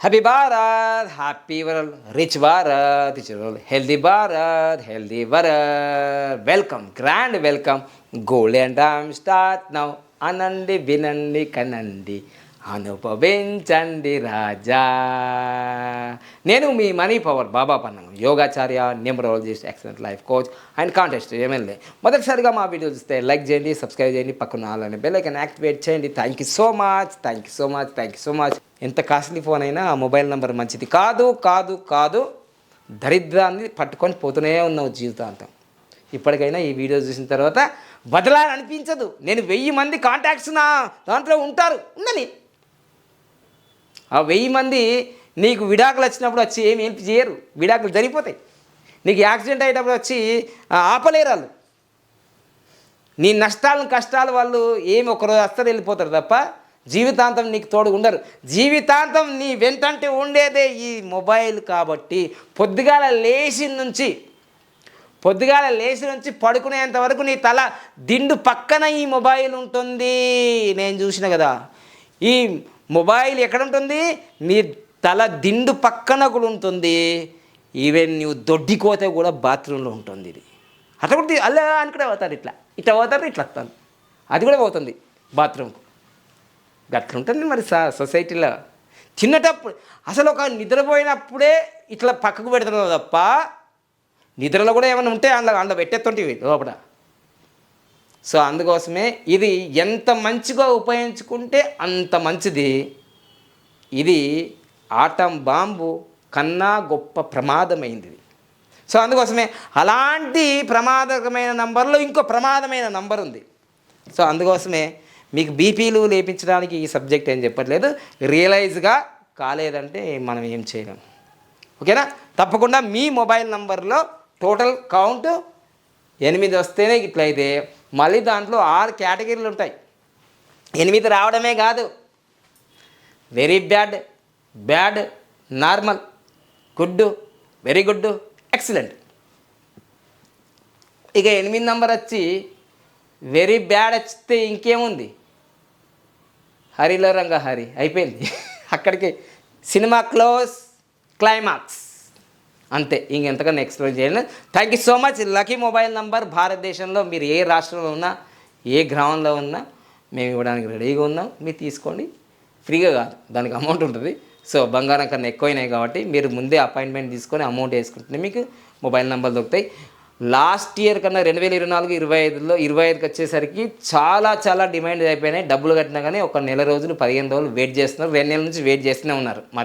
Happy Bharat happy world rich Bharat rich world healthy Bharat healthy world welcome grand welcome gold and start now అనండి వినండి కనండి అనుభవించండి రాజా. నేను మీ money power Baba Pannam యోగాచార్య numerologist excellent life coach and contest MLA. మొదటిసారిగా మా video చూస్తే like చేయండి సబ్స్క్రైబ్ చేయండి పక్కన ఆలని బెల్లైకన్ యాక్టివేట్ చేయండి. Thank you so much thank you so much thank you so much ఎంత కాస్ట్లీ ఫోన్ అయినా ఆ మొబైల్ నెంబర్ మంచిది. కాదు కాదు కాదు దరిద్రాన్ని పట్టుకొని పోతూనే ఉన్నావు జీవితాంతం. ఇప్పటికైనా ఈ వీడియో చూసిన తర్వాత బదలాలనిపించదు నేను వెయ్యి మంది కాంటాక్ట్స్ నా దాంట్లో ఉంటారు. ఉందని ఆ వెయ్యి మంది నీకు విడాకులు వచ్చినప్పుడు వచ్చి ఏమి ఏం చేయరు. విడాకులు జరిగిపోతాయి. నీకు యాక్సిడెంట్ అయ్యేటప్పుడు వచ్చి ఆపలేరు వాళ్ళు. నీ నష్టాలను కష్టాలు వాళ్ళు ఏమి ఒకరోజు అస్తలు వెళ్ళిపోతారు తప్ప జీవితాంతం నీకు తోడు ఉండరు. జీవితాంతం నీ వెంటంటే ఉండేదే ఈ మొబైల్ కాబట్టి పొద్దుగాల లేచి నుంచి పొద్దుగాల లేచి నుంచి పడుకునేంత వరకు నీ తల దిండు పక్కన ఈ మొబైల్ ఉంటుంది. నేను చూసిన కదా ఈ మొబైల్ ఎక్కడ ఉంటుంది నీ తల దిండు పక్కన కూడా ఉంటుంది. ఈవెన్ నువ్వు దొడ్డికోతే కూడా బాత్రూంలో ఉంటుంది ఇది. అట్లా కూడా తీ- అలా అని కూడా పోతారు ఇట్లా. ఇట్లా పోతారు ఇట్లా వస్తాను. అది కూడా పోతుంది బాత్రూమ్కు గట్ల ఉంటుంది మరి సొసైటీలో. తిన్నటప్పుడు అసలు ఒక నిద్రపోయినప్పుడే ఇట్లా పక్కకు పెడుతున్నావు తప్ప నిద్రలో కూడా ఏమైనా ఉంటే అందులో అందులో పెట్టేస్తుంటే లోపల. సో అందుకోసమే ఇది ఎంత మంచిగా ఉపయోగించుకుంటే అంత మంచిది. ఇది ఆటం బాంబు కన్నా గొప్ప ప్రమాదమైంది. సో అందుకోసమే అలాంటి ప్రమాదకమైన నంబర్లో ఇంకో ప్రమాదమైన నంబర్ ఉంది. సో అందుకోసమే మీకు బీపీలు లేపించడానికి ఈ సబ్జెక్ట్ ఏం చెప్పట్లేదు. రియలైజ్గా కాలేదంటే మనం ఏం చేయలేము ఓకేనా? తప్పకుండా మీ మొబైల్ నంబర్లో టోటల్ కౌంట్ ఎనిమిది వస్తేనే ఇట్లయితే మళ్ళీ దాంట్లో ఆరు కేటగిరీలు ఉంటాయి. ఎనిమిది రావడమే కాదు. Very bad bad normal good very good excellent ఇక ఎనిమిది నంబర్ వచ్చి వెరీ బ్యాడ్ వచ్చితే ఇంకేముంది? హరిలో రంగ హరి అయిపోయింది. అక్కడికి సినిమా క్లోజ్ క్లైమాక్స్ అంతే. ఇంకెంతకన్నా ఎక్స్ప్లెయిన్ చేయండి thank you so much lucky mobile number భారతదేశంలో మీరు ఏ రాష్ట్రంలో ఉన్నా ఏ గ్రామంలో ఉన్నా మేము ఇవ్వడానికి రెడీగా ఉన్నాం. మీరు తీసుకోండి. ఫ్రీగా కాదు. దానికి అమౌంట్ ఉంటుంది. సో బంగారం కన్నా ఎక్కువైనాయి కాబట్టి మీరు ముందే అపాయింట్మెంట్ తీసుకొని అమౌంట్ వేసుకుంటే మీకు మొబైల్ నెంబర్ దొరుకుతాయి. లాస్ట్ ఇయర్ కన్నా రెండు వేల ఇరవై నాలుగు ఇరవై ఐదులో ఇరవై ఐదుకి వచ్చేసరికి చాలా చాలా డిమాండ్ అయిపోయినాయి. డబ్బులు కట్టినా కానీ ఒక నెల రోజులు పదిహేను రోజులు వెయిట్ చేస్తున్నారు. రెండు నెలల నుంచి వెయిట్ చేస్తూనే ఉన్నారు మా